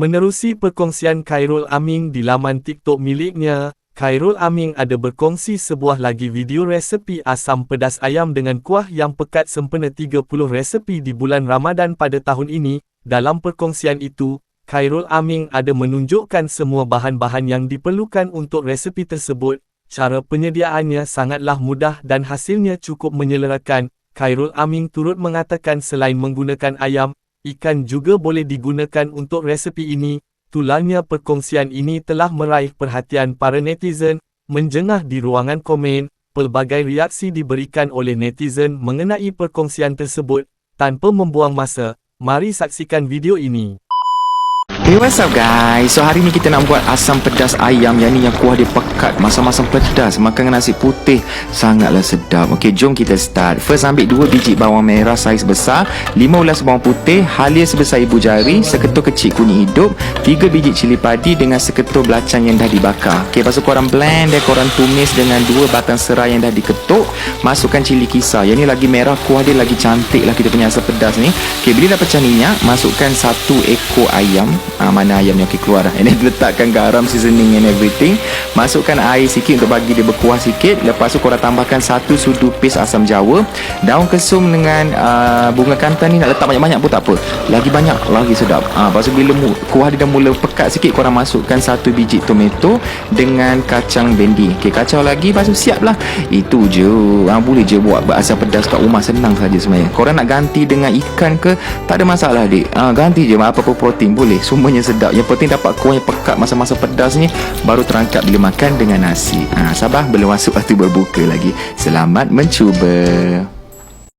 Menerusi perkongsian Khairul Aming di laman TikTok miliknya, Khairul Aming ada berkongsi sebuah lagi video resepi asam pedas ayam dengan kuah yang pekat sempena 30 resepi di bulan Ramadan pada tahun ini. Dalam perkongsian itu, Khairul Aming ada menunjukkan semua bahan-bahan yang diperlukan untuk resepi tersebut. Cara penyediaannya sangatlah mudah dan hasilnya cukup menyelerakan. Khairul Aming turut mengatakan selain menggunakan ayam, ikan juga boleh digunakan untuk resepi ini. Tulangnya perkongsian ini telah meraih perhatian para netizen, menjengah di ruangan komen, pelbagai reaksi diberikan oleh netizen mengenai perkongsian tersebut. Tanpa membuang masa, mari saksikan video ini. Hey what's up guys? So hari ni kita nak buat asam pedas ayam. Yang ni yang kuah dia pekat. Masam-masam pedas. Makan dengan nasi putih Sangatlah sedap. Okay jom kita start. First ambil 2 biji bawang merah saiz besar 5 ulas bawang putih Halia sebesar ibu jari Seketul kecil kuning hidup 3 biji cili padi Dengan seketul belacan yang dah dibakar. Okay tu korang blend Dan korang tumis dengan 2 batang serai yang dah diketuk Masukkan cili kisar. Yang ni lagi merah Kuah dia lagi cantik lah Kita punya asam pedas ni. Okay bila dah pecah minyak Masukkan satu ekor ayam ha, mana ayam okey keluar. Ini letakkan garam, seasoning and everything. Masukkan air sikit untuk bagi dia berkuah sikit. Lepas tu korang tambahkan satu sudu paste asam jawa. Daun kesum dengan uh, bunga kantan ni nak letak banyak-banyak pun tak apa. Lagi banyak, lagi sedap. Ha, lepas tu bila mu, kuah dia dah mula pekat sikit, korang masukkan satu biji tomato dengan kacang bendi. Okey, kacau lagi, lepas tu siap lah. Itu je. Ha, boleh je buat asam pedas kat rumah. Senang saja sebenarnya. Korang nak ganti dengan ikan ke, tak ada masalah, dik. Ha, ganti je apa-apa protein. Boleh. Semuanya sedap. Yang penting dapat kuah yang pekat masa-masa pedas ni baru terangkat bila makan dengan nasi. Ha, sabar belum masuk waktu berbuka lagi. Selamat mencuba.